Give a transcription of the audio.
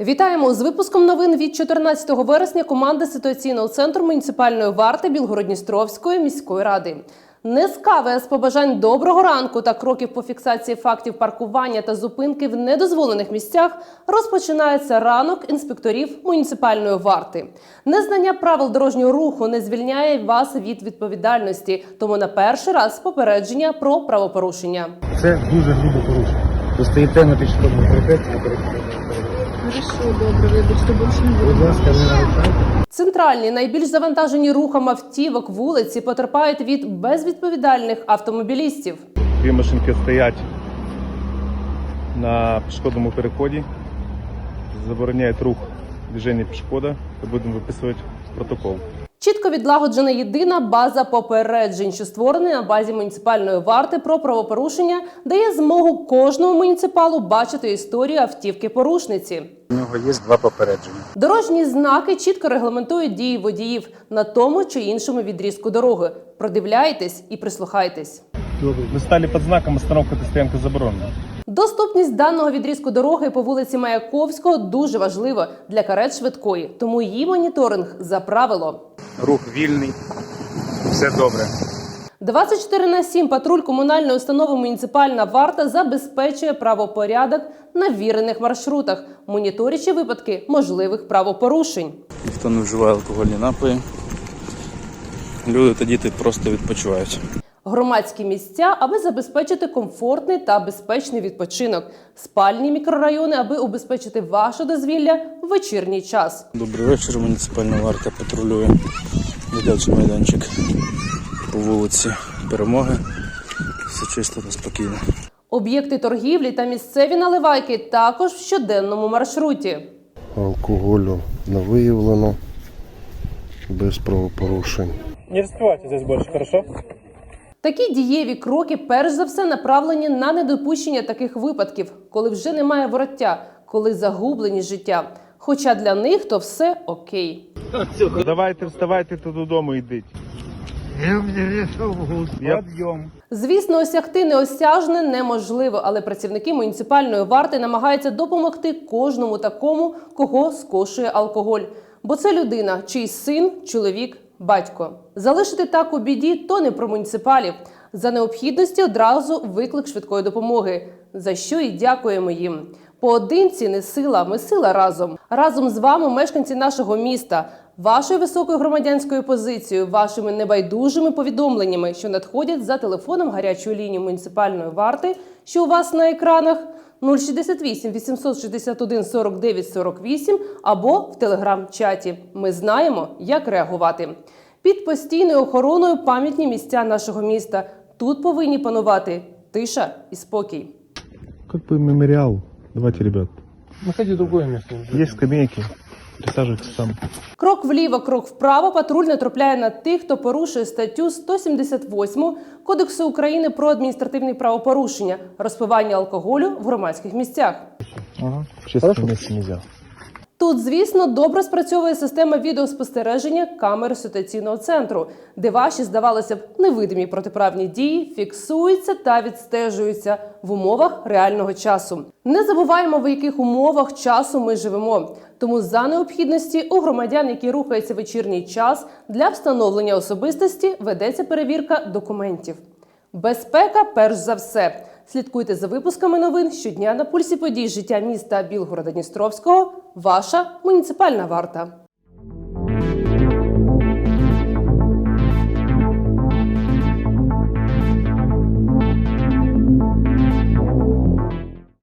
Вітаємо з випуском новин від 14 вересня. Команда ситуаційного центру муніципальної варти Білгородністровської міської ради. Не з побажань доброго ранку та кроків по фіксації фактів паркування та зупинки в недозволених місцях розпочинається ранок інспекторів муніципальної варти. Незнання правил дорожнього руху не звільняє вас від відповідальності, тому на перший раз попередження про правопорушення. Це дуже грубо порушення. Ви на пішохідному перехресті на перехресті. Хорошо, добре, вибачте, більше не Будь ласка, не нарушайте. Центральні найбільш завантажені рухом автівок вулиці потерпають від безвідповідальних автомобілістів. Дві машинки стоять на пішохідному переході, забороняють рух движення пішохода, будемо виписувати протокол. Чітко відлагоджена єдина база попереджень, що створена на базі муніципальної варти про правопорушення, дає змогу кожному муніципалу бачити історію автівки порушниці. У нього є два попередження. Дорожні знаки чітко регламентують дії водіїв на тому чи іншому відрізку дороги. Продивляйтесь і прислухайтесь. Ви стали під знаком остановка та стоянка заборонена. Доступність даного відрізку дороги по вулиці Маяковського дуже важлива для карет швидкої, тому її моніторинг за правило. Рух вільний, все добре. 24 на 7 патруль комунальної установи муніципальна варта забезпечує правопорядок на вірених маршрутах, моніторячи випадки можливих правопорушень. ніхто не вживає алкогольні напої. Люди та діти просто відпочивають. Громадські місця, аби забезпечити комфортний та безпечний відпочинок, спальні мікрорайони, аби убезпечити ваше дозвілля в вечірній час. Добрий вечір. Муніципальна варта патрулює дитячий майданчик по вулиці Перемоги. Все чисто та спокійно. Об'єкти торгівлі та місцеві наливайки також в щоденному маршруті. алкоголю не виявлено без правопорушень. Не розкривайте здесь більше, хорошо? Такі дієві кроки, перш за все, направлені на недопущення таких випадків, коли вже немає вороття, коли загублені життя. Хоча для них то все окей. Давайте вставайте та додому йдіть. Я Подйом. Звісно, осягти неосяжне неможливо, але працівники муніципальної варти намагаються допомогти кожному такому, кого скошує алкоголь. Бо це людина, чий син, чоловік, батько. Залишити так у біді то не про муніципалів. За необхідності одразу виклик швидкої допомоги, за що і дякуємо їм. Поодинці не сила, ми сила разом. Разом з вами, мешканці нашого міста, вашою високою громадянською позицією, вашими небайдужими повідомленнями, що надходять за телефоном гарячої лінії муніципальної варти, що у вас на екранах 068 861 49 48 або в телеграм-чаті. Ми знаємо, як реагувати. Під постійною охороною пам'ятні місця нашого міста. Тут повинні панувати тиша і спокій. Як би меморіал. Давайте, ребят. Находи другое место. Есть скамейки. Присаживайтесь сам. Крок вліво, крок вправо. Патруль натрапляє на тих, хто порушує статтю 178 Кодексу України про адміністративні правопорушення, розпивання алкоголю в громадських місцях. Ага. Чисто общественном не нельзя. Тут, звісно, добре спрацьовує система відеоспостереження камери ситуаційного центру, де ваші, здавалося б, невидимі протиправні дії фіксуються та відстежуються в умовах реального часу. Не забуваємо, в яких умовах часу ми живемо. Тому за необхідності у громадян, які рухаються вечірній час, для встановлення особистості ведеться перевірка документів. Безпека перш за все. Слідкуйте за випусками новин щодня на пульсі подій життя міста Білгорода Дністровського. Ваша муніципальна варта.